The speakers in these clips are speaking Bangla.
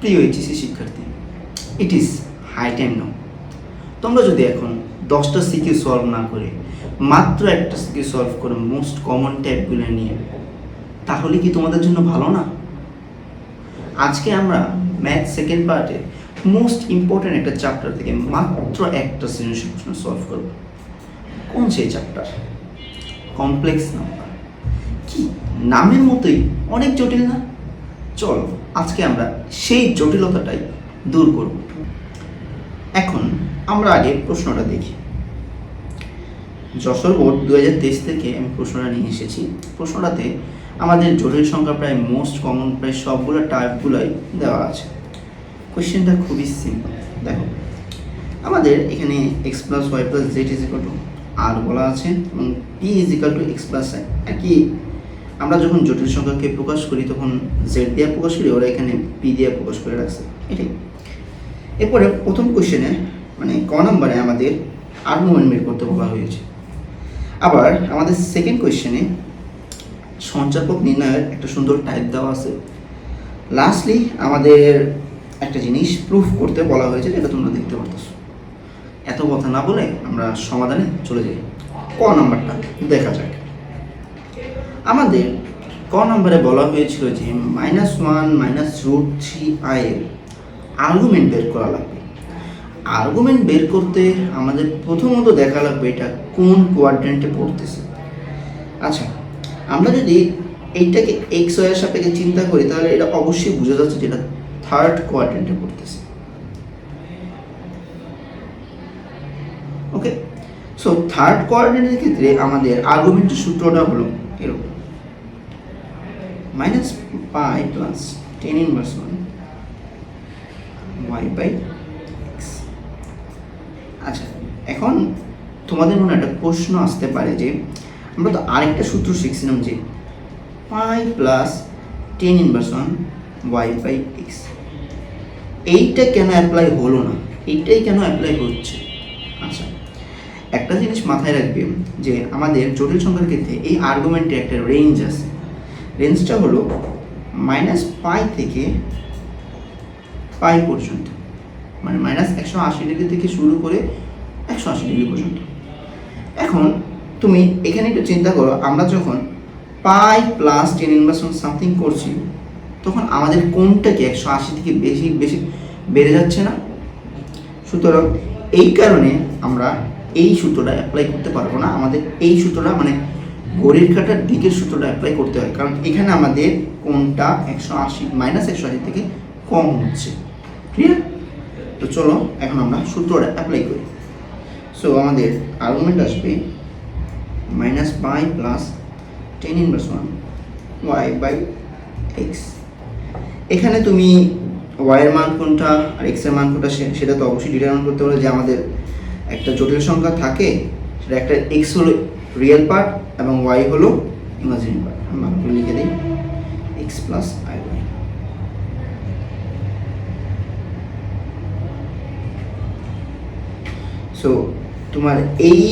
প্রিয় এইচএসসি শিক্ষার্থী। It is high time now তোমরা যদি এখন দশটা সিকিউ সলভ না করে মাত্র একটা সিকিউ সলভ করে মোস্ট কমন টাইপগুলো নিয়ে, তাহলে কি তোমাদের জন্য ভালো না? আজকে আমরা ম্যাথ সেকেন্ড পার্টে মোস্ট ইম্পর্ট্যান্ট একটা চ্যাপ্টার থেকে মাত্র একটা সৃজনশীল প্রশ্ন সলভ করব। কোন সেই চ্যাপ্টার কমপ্লেক্স নাম্বার কি? নামের মতোই, অনেক জটিল না? চলো। আজকে আমরা সেই জটিলতাটাই দূর করব। এখন আমরা আগে প্রশ্নটা দেখি। যশোর বোর্ড দু হাজার তেইশ থেকে আমি প্রশ্নটা নিয়ে এসেছি। প্রশ্নটাতে আমাদের জটিল সংখ্যা প্রায় মোস্ট কমন প্রায় সবগুলো টাইপগুলোই দেওয়া আছে। কোয়েশ্চেনটা খুবই সিম্পল দেখো, আমাদের এখানে x plus y plus z is two আর বলা আছে এবং p is equal to x plus কি আমরা যখন জটিল সংখ্যাকে প্রকাশ করি, তখন জেড দিয়ে প্রকাশ করি, ওরা এখানে পি দিয়ে প্রকাশ করে রাখছে। এটাই। এরপরে প্রথম কোশ্চেনে মানে ক নম্বরে আমাদের আর্গুমেন্ট বের করতে বলা হয়েছে। আবার আমাদের সেকেন্ড কোয়েশ্চেনে সঞ্চারপক নির্ণয়ের একটা সুন্দর টাইপ দেওয়া আছে। লাস্টলি আমাদের একটা জিনিস প্রুফ করতে বলা হয়েছে, যেটা তোমরা দেখতে পারতেছো। এত কথা না বলে আমরা সমাধানে চলে যাই। ক নাম্বারটা? দেখা যাক। আমাদের ক নম্বরে বলা হয়েছিল যে minus one minus root three i এর আর্গুমেন্ট বের করা লাগবে। আর্গুমেন্ট বের করতে আমাদের প্রথমত দেখা লাগবে এটা কোন কোয়াড্রেন্টে পড়তেছে। আচ্ছা আমরা যদি এইটাকে এক্স ওয়ের সাপেক্ষে চিন্তা করি, তাহলে এটা অবশ্যই বোঝা যাচ্ছে যে এটা থার্ড কোয়াড্রেন্টে পড়তেছে। ওকে সো থার্ড কোয়াড্রেন্টের ক্ষেত্রে আমাদের আর্গুমেন্টের সূত্রটা হলো এরকম। Minus pi plus tan inverse one y by x আচ্ছা এখন তোমাদের মনে একটা প্রশ্ন আসতে পারে যে, আমরা তো আরেকটা সূত্র শিখছিলাম যে pi plus tan inverse one y by x এইটা কেন অ্যাপ্লাই হলো না? এইটাই কেন অ্যাপ্লাই হচ্ছে? আচ্ছা একটা জিনিস মাথায় রাখবে যে আমাদের জটিল সংখ্যার ক্ষেত্রে এই আর্গুমেন্টে একটা রেঞ্জ আছে। রেঞ্জটা হলো মাইনাস পাই থেকে পাই পর্যন্ত। মানে মাইনাস একশো আশি ডিগ্রি থেকে শুরু করে একশো আশি ডিগ্রি পর্যন্ত। এখন তুমি এখানে একটু চিন্তা করো, আমরা যখন pi plus tan inversion something করছি, তখন আমাদের কোনটা কি একশো আশি থেকে বেশি বেশি বেড়ে যাচ্ছে না? সুতরাং এই কারণে আমরা এই সূত্রটা অ্যাপ্লাই করতে পারব না। আমাদের এই সূত্রটা মানে ঘড়ির কাটার দিকের সূত্রটা অ্যাপ্লাই করতে হয়। কারণ এখানে আমাদের কোনটা একশো আশি মাইনাস একশো আশি থেকে কম হচ্ছে। ক্লিয়ার তো চলো, এখন আমরা সূত্রটা অ্যাপ্লাই করি। সো আমাদের আর্গুমেন্ট আসবে minus pi plus tan inverse one y by x এখানে তুমি ওয়াইয়ের মান কোনটা আর এক্সের মান কোনটা সেটা তো অবশ্যই ডিটারমাইন করতে পারো যে আমাদের একটা জটিল সংখ্যা থাকে, সেটা একটা এক্স হলো রিয়েল পার্ট এবং ওয়াই হলো ইমাজিনারি পার্ট আমি মানগুলো লিখে দিই x plus i y so তোমার এই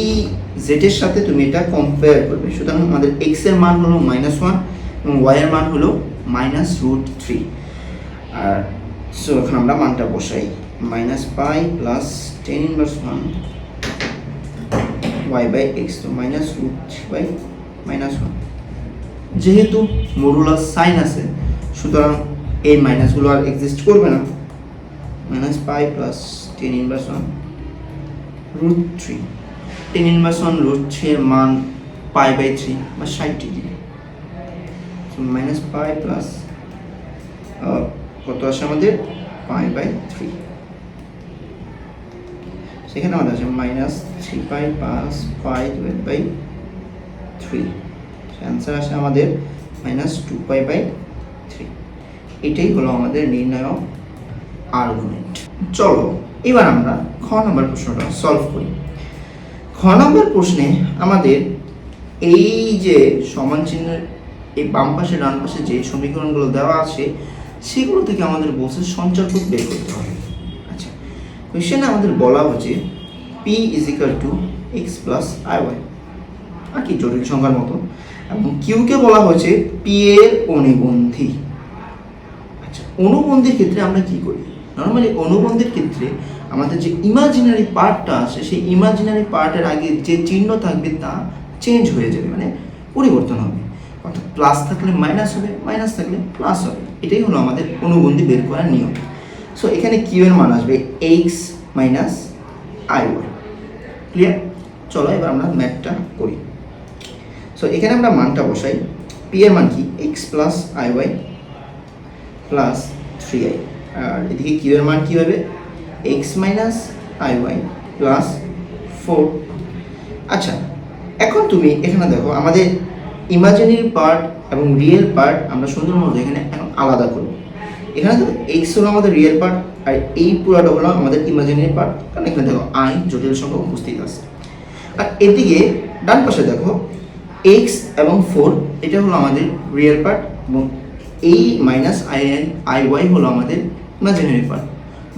জেটের সাথে তুমি এটা কম্পেয়ার করবে। সুতরাং আমাদের এক্সের মান হলো মাইনাস ওয়ান এবং ওয়াই এর মান হলো মাইনাস রুট থ্রি আর সো এখন আমরা মানটা বসাই। Minus pi plus tan inverse one y by x তো minus root three by minus one যেহেতু মরুলার সাইন আছে, সুতরাং এই মাইনাসগুলো আর এক্সিস্ট করবে না। Minus pi plus tan inverse one root three tan inverse one root three এর মান পাই বাই থ্রি বা ষাট ডিগ্রি মাইনাস পাই প্লাস কত আসে আমাদের? পাই বাই থ্রি সেখানে আমাদের আছে minus three pi plus pi divide by three answer আসে আমাদের minus two pi by three এটাই হলো আমাদের নির্ণয় আর্গুমেন্ট চলো, এবার আমরা খ নম্বর প্রশ্নটা সলভ করি। খ নম্বর প্রশ্নে আমাদের এই যে সমান চিহ্নের এই বাম পাশে, ডান পাশে যে সমীকরণগুলো দেওয়া আছে, সেগুলো থেকে আমাদের বলছে সঞ্চারপদ বের করতে হবে। কোয়েশ্চেনে আমাদের বলা হচ্ছে p is equal to x plus i y আর কি জটিল সংখ্যার মতো। এবং কিউকে বলা হয়েছে পি এর অনুবন্ধী। আচ্ছা অনুবন্ধের ক্ষেত্রে আমরা কি করি? নর্মালি অনুবন্ধের ক্ষেত্রে আমাদের যে ইমাজিনারি পার্টটা আছে, সেই ইমাজিনারি পার্টের আগে যে চিহ্ন থাকবে তা চেঞ্জ হয়ে যাবে মানে পরিবর্তন হবে। অর্থাৎ প্লাস থাকলে মাইনাস হবে মাইনাস থাকলে প্লাস হবে। এটাই হলো আমাদের অনুবন্ধী বের করার নিয়ম। সো এখানে কিউ এর মান আসবে x minus i y clear চলো এবার আমরা ম্যাথটা করি। সো এখানে আমরা মানটা বসাই। পি এর মান কি? X plus i y plus three i আর এদিকে কিউ এর মান কী হবে? X minus i y plus four আচ্ছা এখন তুমি এখানে দেখো, আমাদের ইমাজিনারি পার্ট এবং রিয়েল পার্ট আমরা সুন্দর মতো এখানে এখন আলাদা করব। এখানে দেখো এক্স হলো আমাদের রিয়েল পার্ট আর এই পুরাটা হলো আমাদের ইমাজিনারি পার্ট কারণ এখানে দেখো আই জটিল সংখ্যা উপস্থিত আছে। আর এদিকে ডান পাশে দেখো এক্স এবং ফোর এটা হলো আমাদের রিয়েল পার্ট এবং এই minus i n i y হলো আমাদের ইমাজিনারি পার্ট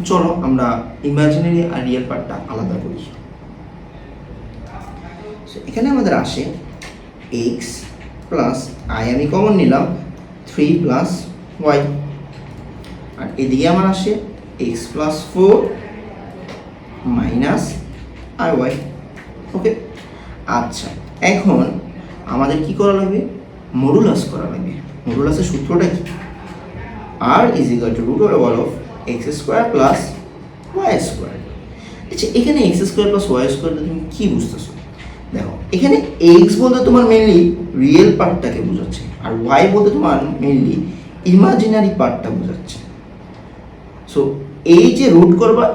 চলো আমরা ইমাজিনারি আর রিয়েল পার্টটা আলাদা করি। এখানে আমাদের আসে এক্স প্লাস আই আমি কমন নিলাম থ্রি প্লাস ওয়াই আর এদিকে আমার আসে x plus four minus i y okay আচ্ছা এখন আমাদের কি করা লাগবে? মডুলাস করা লাগবে। মডুলাসের সূত্রটা কি? R is equal to root over of x square plus y square আচ্ছা এখানে x square plus y square তুমি কি বুঝতেছো? দেখো, এখানে এক্স বলতে তোমার মেনলি রিয়েল পার্টটাকে বোঝাচ্ছে, আর ওয়াই বলতে তোমার মেনলি ইমাজিনারি পার্টটা বোঝাচ্ছে। সো এই যে রুট করবা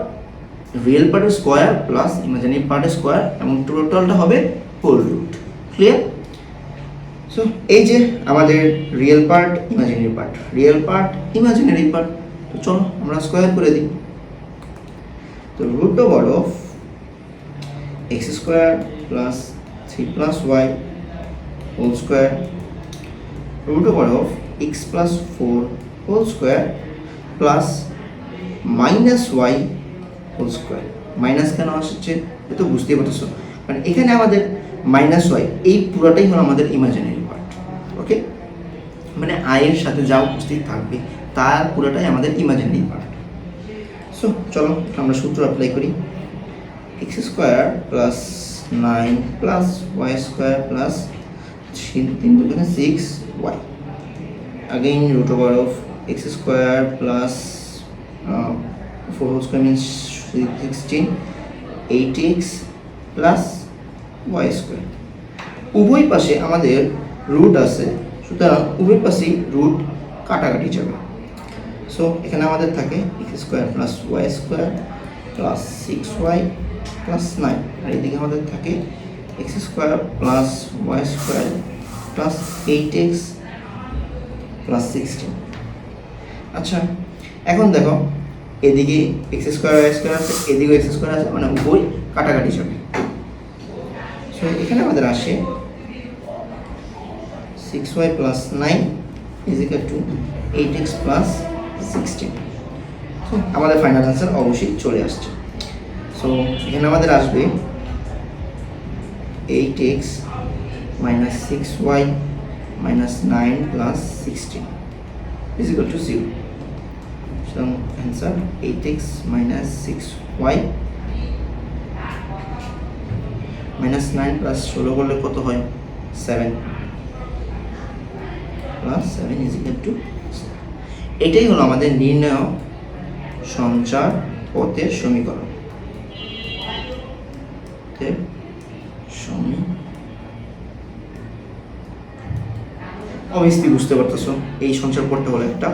রিয়েল পার্টের স্কোয়ার প্লাস ইমাজিনারি পার্টের স্কোয়ার এবং টোটালটা হবে হোল রুট ক্লিয়ার সো এই যে আমাদের real part imaginary part real part imaginary part তো চলো, আমরা স্কোয়ার করে দিই। তো root over of x square plus three plus y whole square root over of x plus four whole square plus minus y whole square minus কেন আসছে? এ তো বুঝতেই পারতেছো। মানে এখানে আমাদের মাইনাস ওয়াই এই পুরোটাই হলো আমাদের ইমাজিনারি পার্ট ওকে মানে আয়ের সাথে যা উপস্থিত থাকবে, তার পুরোটাই আমাদের ইমাজিনারি পার্ট সো চলো, আমরা সূত্র অ্যাপ্লাই করি। X square plus nine plus y square plus three তিন দুগুণে six y again, root over of x square plus 4 whole square means 16 8x plus y square উভয় পাশে আমাদের রুট আছে, সুতরাং উভয় পাশেই রুট কাটাকাটি যাবে সো এখানে আমাদের থাকে x square plus y square plus six y plus nine আর এদিকে আমাদের থাকে x square plus y square plus eight x plus sixteen আচ্ছা এখন দেখো, এদিকে এক্স স্কোয়ার ওয়াই স্কোয়ার আছে এদিকে এক্স স্কোয়ার আছে মানে উভয় কাটাকাটি যাবে সো এখানে আমাদের আসে six y plus nine is equal to eight x plus sixteen আমাদের ফাইনাল অ্যান্সার অবশ্যই চলে আসছে। সো এখানে আমাদের আসবে eight x minus six y minus 9 plus 16 to equal to 0. So answer. 8x minus 6y minus 9 plus 16 করলে কত হয়? 7 plus 7 is equal to এটাই হলো আমাদের নির্ণয় সঞ্চার পথের সমীকরণ। সমীকরণ। অবভিয়াসলি বুঝতে পারতেছো, এই সংসার করতে হলে একটা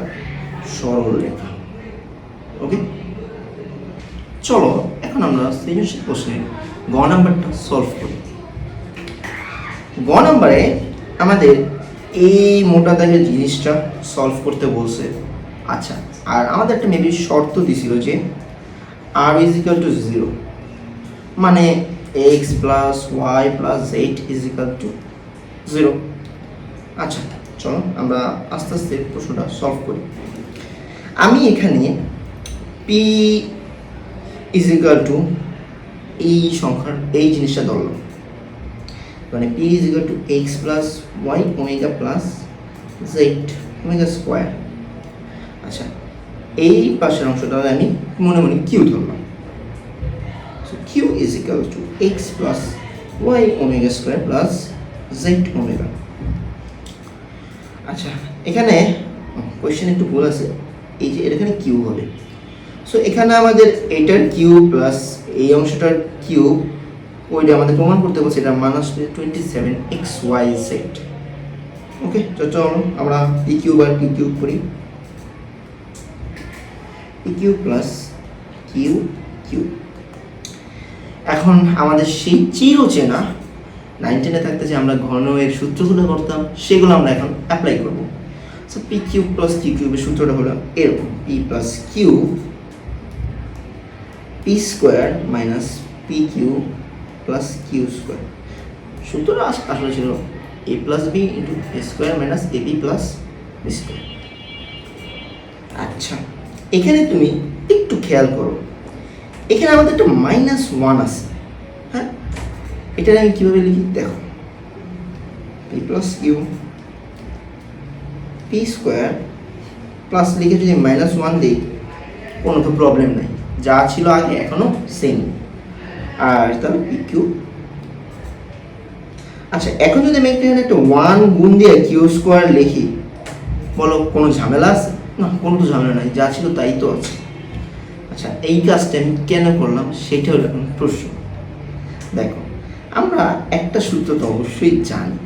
সরল রেখা। ওকে চলো, এখন আমরা সৃজনশীল প্রশ্নে গ নাম্বারটা সলভ করি। গ নাম্বারে আমাদের এই মোটা দাগের জিনিসটা সলভ করতে বলছে। আচ্ছা আর আমাদের একটা মেবি শর্ত দিছিল যে r is equal to zero মানে x plus y plus eight is equal to zero আচ্ছা চলো আমরা আস্তে আস্তে প্রশ্নটা সলভ করি। আমি এখানে পি ইজ ইকাল টু এই সংখ্যার, এই জিনিসটা ধরলাম মানে p is equal to x plus y omega plus z omega square আচ্ছা এই পাশের অংশটা আমি মনে মনে কিউ ধরলাম। So q is equal to x plus y omega square plus z omega আচ্ছা এখানে কোয়েশ্চেন একটু ভুল আছে। এই যে, এখানে কিউ হবে। সো এখানে আমাদের এটার কিউ প্লাস এই অংশটার কিউ ওইটা আমাদের প্রমাণ করতে বলছে এটা minus twenty seven x y set okay চলো আমরা পি কিউব আর পি কিউব করি। P cube plus q q এখন আমাদের সেই চির চেনা নাইন টেনে থাকতে যে আমরা ঘন এর সূত্রগুলো করতাম, সেগুলো আমরা এখন অ্যাপ্লাই করব। So p cube plus q কিউবের সূত্রটা হলো এরকম p plus q p square minus p q plus q square সূত্রটা আস- আসলে ছিল a plus b into a square minus a b plus square আচ্ছা এখানে তুমি একটু খেয়াল করো। এখানে আমাদের একটা মাইনাস ওয়ান আছে। হ্যাঁ? এটা আমি কীভাবে লিখি? দেখো। P plus q p square plus লিখে যদি মাইনাস ওয়ান দিই, কোনো তো প্রবলেম নাই। যা ছিল আগে এখনও সেম আর তাহলে পি কিউ আচ্ছা এখন যদি আমি এখানে একটা ওয়ান গুণ দিয়ে কিউ স্কোয়ার লিখি, বলো কোনো ঝামেলা আছে? না, কোনো তো ঝামেলা নাই, যা ছিল তাই তো আছে। আচ্ছা এই কাজটা আমি কেন করলাম সেটা হলো এখন প্রশ্ন। দেখো, আমরা একটা সূত্র তো অবশ্যই জানি।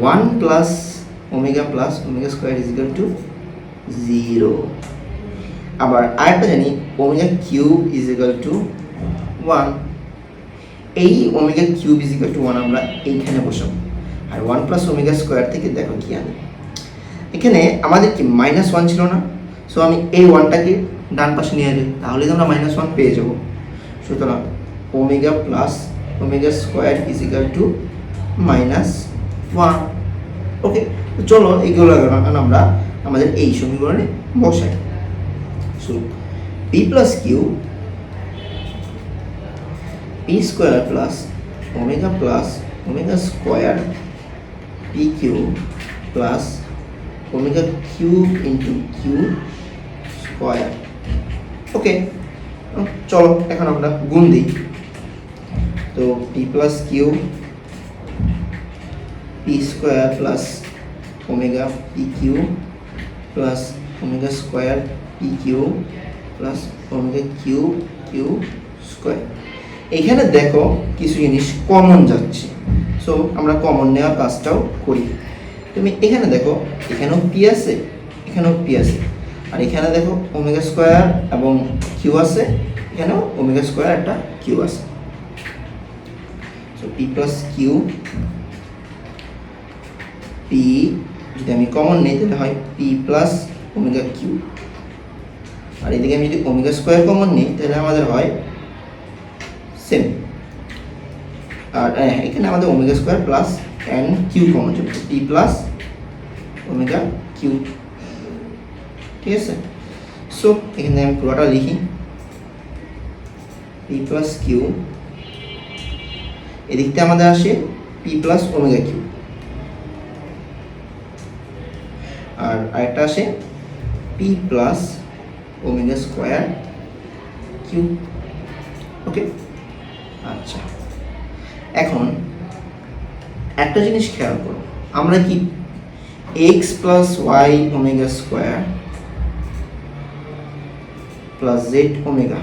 One plus omega plus omega square is equal to zero আবার আরেকটা জানি omega cube is equal to one এই omega cube is equal to one আমরা এইখানে বসাবো। আর ওয়ান প্লাস ওমেগা স্কোয়ার থেকে দেখো কি আনি। এখানে আমাদের কি মাইনাস ওয়ান ছিল না? সো আমি এই ওয়ানটাকে ডান পাশে নিয়ে যাই তাহলে তো আমরা মাইনাস ওয়ান পেয়ে যাব। সুতরাং omega plus omega square is equal to minus one okay চলো এগুলো আমরা আমাদের এই সমীকরণে বসাই। So p plus q p square plus omega plus omega square p q plus omega cube into q square okay চলো এখন আমরা গুণ দিই তো p plus q p square plus omega p q plus omega square p q plus omega q q square এখানে দেখো কিছু জিনিস কমন যাচ্ছে। সো আমরা কমন নেওয়ার কাজটাও করি। তুমি এখানে দেখো, এখানেও পি আছে, এখানেও পি আছে। আর এখানে দেখো ওমেগা স্কোয়ার এবং কিউ আছে, এখানেও ওমেগা স্কোয়ার একটা কিউ আছে। So p plus q p যদি আমি কমন নিই, তাহলে হয় পি প্লাস ওমেগা কিউ আর এদিকে আমি যদি ওমেগা স্কোয়ার কমন নিই তাহলে আমাদের হয় সেম আর হ্যাঁ, এখানে আমাদের omega square plus n q common যাবে পি প্লাস ওমেগা কিউ ঠিক আছে? সো এখানে আমি পুরোটা লিখি। পি প্লাস কিউ এদিকতে আমাদের আসে পি প্লাস ওমেগা কিউ আর আরেকটা আসে p plus omega square q? Okay. আচ্ছা। এখন একটা জিনিস খেয়াল করো। আমরা কি? X plus y omega square plus z omega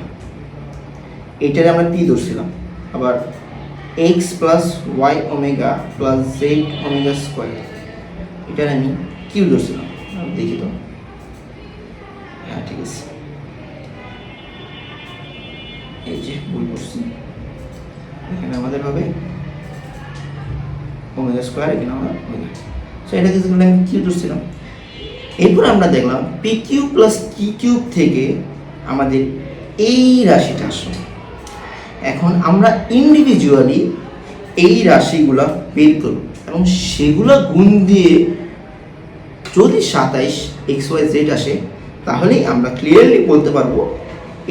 এটারে আমরা পি ধরছিলাম? আবার x plus y omega plus z omega square এটার আমি কিউ ধরছিলাম? দেখি তো। ঠিক এই যে, ভুল করছি। এখানে আমাদের হবে ওমেগা স্কোয়ার এখানে আমরা ওমেগা সো এটা কিছু আমি কিউ ধরছিলাম এরপর আমরা দেখলাম পি কিউ প্লাস কি কিউব থেকে আমাদের এই রাশিটা আসলো। এখন আমরা ইন্ডিভিজুয়ালি এই রাশিগুলা বের করব এবং সেগুলো গুণ দিয়ে যদি সাতাইশ এক্স ওয়াই জেড আসে তাহলেই আমরা ক্লিয়ারলি বলতে পারব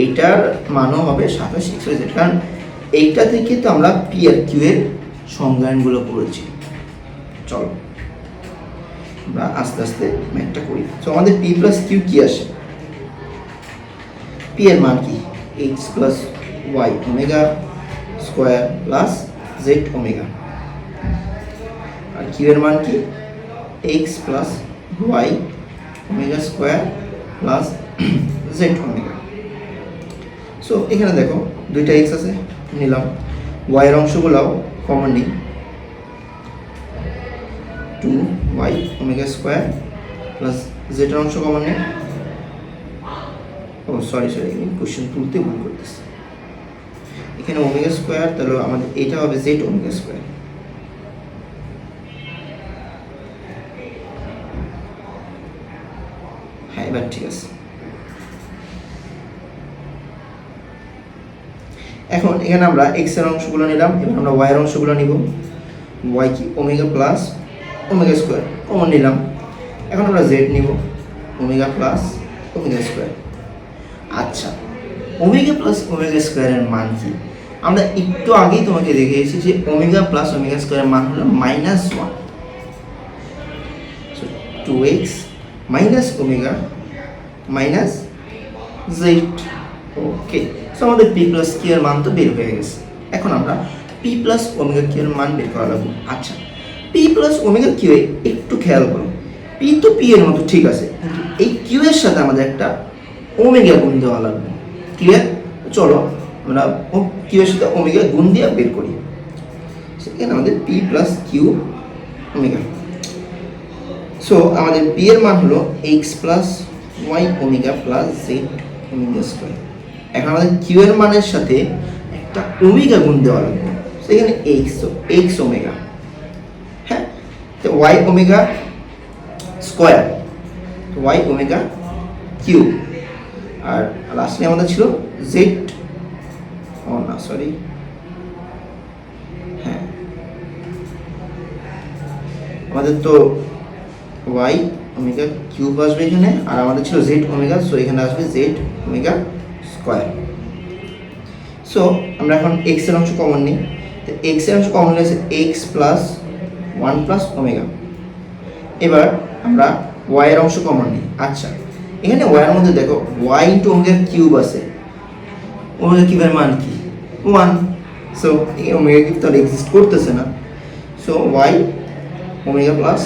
এটার মানও হবে সাতাশ এক্স ওয়াই জেড কারণ এইটা থেকে তো আমরা পি আর কিউ এর সংজ্ঞানগুলো করেছি। চলো, আমরা আস্তে আস্তে ম্যাথটা করি। তো আমাদের পি প্লাস কিউ কি আসে? পি এর মান কি? X plus y omega square plus z omega আর কিউ এর মান কি? X plus y omega square plus z omega so এখানে দেখো, দুইটা এক্স আছে, নিলাম। ওয়াইয়ের অংশগুলোও কমন নিই। Two y omega square plus জেডের অংশ কমন নেই। ও সরি সরি আমি কোশ্চেন তুলতে ভুল করতেছি। এখানে ওমেগা স্কোয়ার তাহলে আমাদের এটা হবে জেড ওমেগা স্কোয়ার হ্যাঁ এবার ঠিক এখন এখানে আমরা এক্সের অংশগুলো নিলাম, এবার আমরা ওয়াই এর অংশগুলো নিব। ওয়াই কি omega plus omega square common নিলাম। এখন আমরা জেড নিব ওমেগা প্লাস ওমেগা স্কোয়ার আচ্ছা ওমেগা প্লাস ওমেগা স্কোয়ারের মান কি? আমরা একটু আগেই তোমাকে দেখিয়েছি যে ওমেগা প্লাস ওমেগা স্কোয়ারের মান হলো minus one two x minus omega minus z. Okay so আমাদের পি প্লাস কিউ এর মান তো বের হয়ে গেছে। এখন আমরা পি প্লাস ওমেগা কিউ এর মান বের করা লাগবে। আচ্ছা পি প্লাস ওমেগা কিউ একটু খেয়াল করো। পি তো পি এর মতো ঠিক আছে, কিন্তু এই কিউ এর সাথে আমাদের একটা ওমেগা গুণ দেওয়া লাগবে। ক্লিয়ার চলো, আমরা কিউ এর সাথে ওমেগা গুণ দিয়ে বের করি। সেখানে আমাদের p plus q omega. So আমাদের পি এর মান হলো x plus y omega plus z omega square এখন আমাদের কিউ এর মানের সাথে একটা ওমেগা গুণ দেওয়া লাগবে। সেখানে এক্স এক্স ওমেগা হ্যাঁ? তো y omega square y omega q আর লাস্টে আমাদের ছিল জেড ও না সরি হ্যাঁ। আমাদের তো ওয়াই ওমেগা কিউব আসবে এখানে, আর আমাদের ছিল জেড ওমেগা সো এখানে আসবে জেড ওমেগা স্কোয়ার সো আমরা এখন এক্সের অংশ কমন নিই। তো এক্সের অংশ কমন নিয়েছে x plus one plus omega এবার আমরা ওয়াই এর অংশ কমন নিই। আচ্ছা এখানে ওয়াই এর মধ্যে দেখো ওয়াই ইন্টু ওমেগা কিউব আছে। ওমেগা কিউবের মান কি? ওয়ান সো এই ওমেগা কিউব তো আর এক্সিস্ট করতেছে না। So y omega plus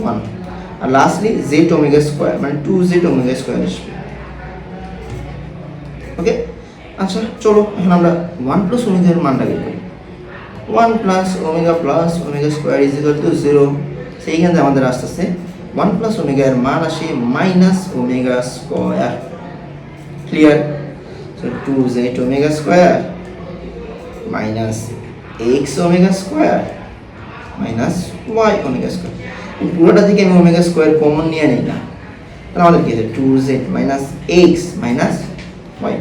one আর লাস্টলি জেড ওমেগা স্কোয়ার মানে টু জেড ওমেগা স্কোয়ার আসবে। ওকে আচ্ছা চলো, এখন আমরা ওয়ান প্লাস ওমেগার মানটা বের করি। One plus omega plus omega square is equal to zero সেইখান থেকে আমাদের আস্তে আস্তে ওয়ান প্লাস ওমেগার মান আসে minus omega square clear two z omega square minus x omega square minus y omega square পুরোটা থেকে আমি ওমেগা স্কোয়ার কমন নিয়ে নিই না। তাহলে আমাদের কি আছে? Two z minus x minus y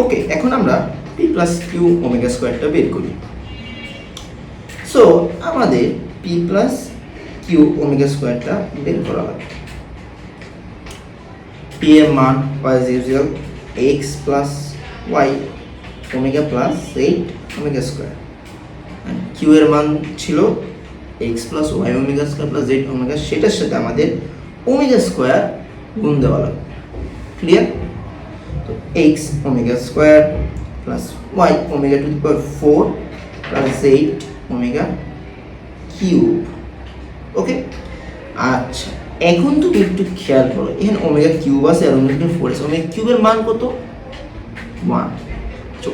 okay এখন আমরা পি প্লাস কিউ ওমেগা স্কোয়ারটা বের করি। সো আমাদের পি প্লাস কিউ ওমেগা স্কোয়ারটা বের করা লাগবে পি এর মান y usual x plus y omega plus eight omega square q এর মান ছিল x plus y omega square plus z omega সেটার সাথে আমাদের ওমেগা স্কোয়ার গুণ দেওয়া লাগবে। ক্লিয়ার তো x omega square plus y omega to the power four plus z omega cube okay আচ্ছা এখন তুমি একটু খেয়াল করো, এখানে ওমেগা কিউব আছে আর ওমেগা ফোর আছে। ওমেগা কিউবের মান কত? One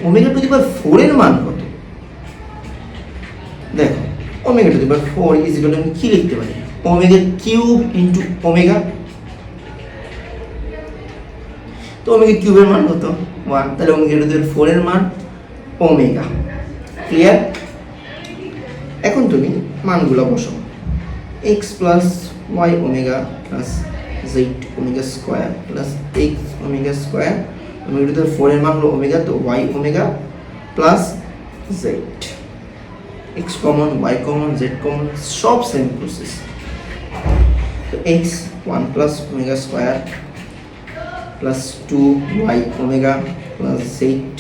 omega to the power ফোরের মান কত? Omega to the power four is equal আমি কি লিখতে পারি? ওমেগা কিউব ইন্টু ওমেগা তো ওমেগা কিউবের মান কত? ওয়ান তাহলে ওমেগা টু দি পাওয়ার ফোরের মান ওমেগা ক্লিয়ার এখন তুমি মানগুলো বসো x plus y omega plus z omega square plus x omega square omega to the power ফোরের মান হলো ওমেগা তো y omega plus z x common y common z common সব সেম প্রসেস তো x one plus omega square plus two y omega plus z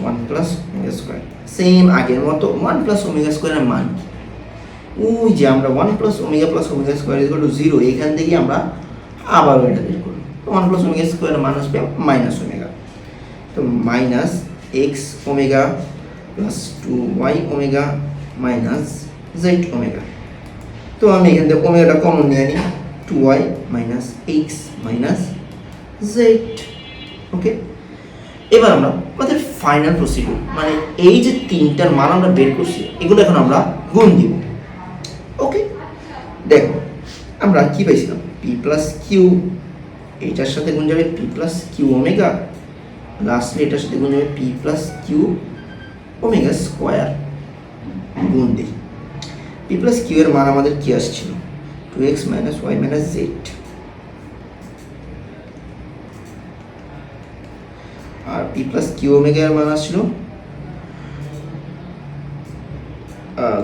one plus omega square same আগের মতো ওয়ান প্লাস ওমেগা স্কোয়ারের মান? ওই যে আমরা one plus omega plus omega square is to zero এখান থেকে আমরা আবারও এটা বের করব। ওয়ান প্লাস ওমেগা স্কোয়ার মান আসবে মাইনাস ওমেগা তো minus x omega plus two y omega minus z omega তো আমি এখান থেকে ওমেগাটা কমন নিয়ে নিই two y minus x minus z okay এবার আমরা আমাদের ফাইনাল প্রসিডিউর মানে এই যে তিনটার মান আমরা বের করছি, এগুলো এখন আমরা গুণ দিব ওকে দেখো, আমরা কি পাইছিলাম? পি প্লাস কিউ এইটার সাথে গুণ যাবে p plus q omega lastly এটার সাথে গুণ যাবে p plus q omega square গুণ দিই পি প্লাস কিউ এর মান আমাদের কি আসছিল? Two X minus Y minus Z আর পি প্লাস কিউ ওমেগা এর মান আসছিল?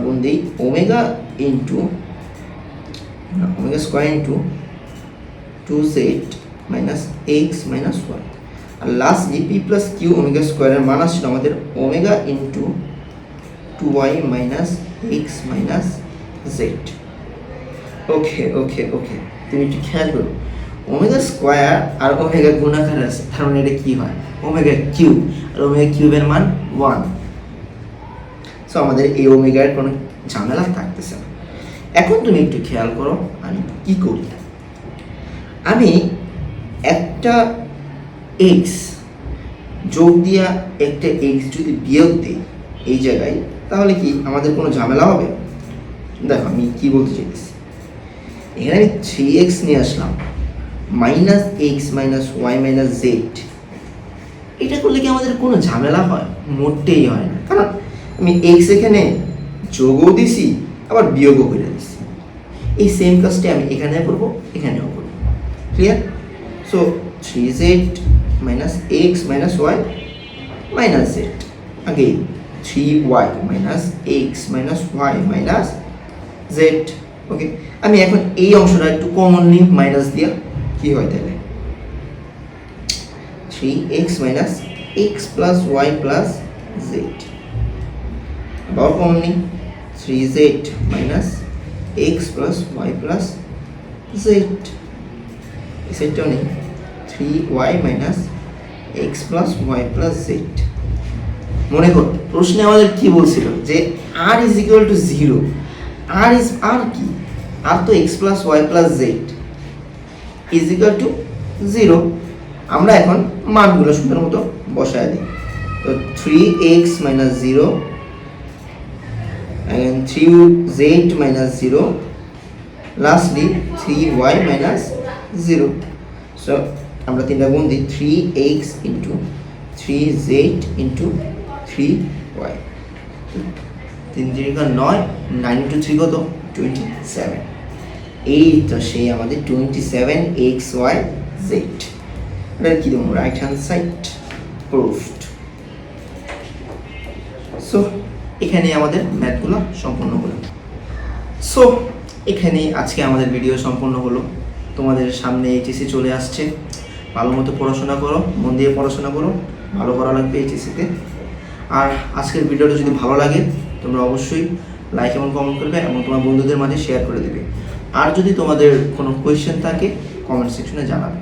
গুণ দিই omega into omega square into two Z minus X minus Y আর lastly P plus Q omega স্কোয়ারের মান আসছিল আমাদের omega into two Y minus X minus Z okay okay okay তুমি একটু খেয়াল করো। ওমেগা স্কোয়ার আর ওমেগা গুণাকার আছে, তার মানে এটা কি হয়? ওমেগা কিউব আর ওমেগা কিউবের মান ওয়ান সো আমাদের এই ওমেগার কোনো ঝামেলা থাকতেছে না। এখন তুমি একটু খেয়াল করো, আমি কি করি? আমি একটা এক্স যোগ দিয়া একটা এক্স যদি বিয়োগ দিই এই জায়গায়, তাহলে কি আমাদের কোনো ঝামেলা হবে? দেখো, আমি কি বলতে চাইতেছি। এখানে আমি থ্রি এক্স নিয়ে আসলাম। Minus x minus y minus z এটা করলে কি আমাদের কোনো ঝামেলা হয়? মোটেই হয় না। কারণ আমি এক্স এখানে যোগও দিছি, আবার বিয়োগও করে দিছি। এই সেম কাজটি আমি এখানে করব, এখানেও করব। Clear so three z minus x minus y minus z again three y minus x minus y minus z okay আমি এখন এই অংশটা একটু কমন নিই মাইনাস দিয়া কি হয় তাহলে? Three x minus x plus y plus z আবার কমন নিই three z minus x plus y plus z এই সেটটাও নেই three y minus x plus y plus z মনে কর, প্রশ্নে আমাদের কি বলছিল? যে r is equal to zero R is আর কি? আর তো x plus y plus z is equal to zero আমরা এখন মানগুলো সুন্দর মতো বসায় দিই। তো three x minus zero and 3z minus 0 lastly 3y minus 0 so আমরা তিনটা গুণ দিই 3x into 3z into 3y তিন তিরিকা নয় নাইন ইন্টু থ্রি কত? টোয়েন্টি সেভেন এই তো সেই আমাদের twenty seven x y z এটা কী দেবো? Right hand side proved so এখানে আমাদের ম্যাথগুলো সম্পূর্ণ হলো। সো এখানে আজকে আমাদের ভিডিও সম্পূর্ণ হলো। তোমাদের সামনে এইচএসি চলে আসছে। ভালো মতো পড়াশোনা করো, মন দিয়ে পড়াশোনা করো, ভালো করা লাগবে এইচএসিতে আর আজকের ভিডিওটা যদি ভালো লাগে, তোমরা অবশ্যই লাইক এবং কমেন্ট করবে এবং তোমার বন্ধুদের মাঝে শেয়ার করে দেবে। আর যদি তোমাদের কোনো কোয়েশ্চেন থাকে কমেন্ট সেকশনে জানাবে।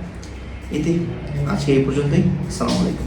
এতে আজকে এই পর্যন্তই, আসসালামু আলাইকুম।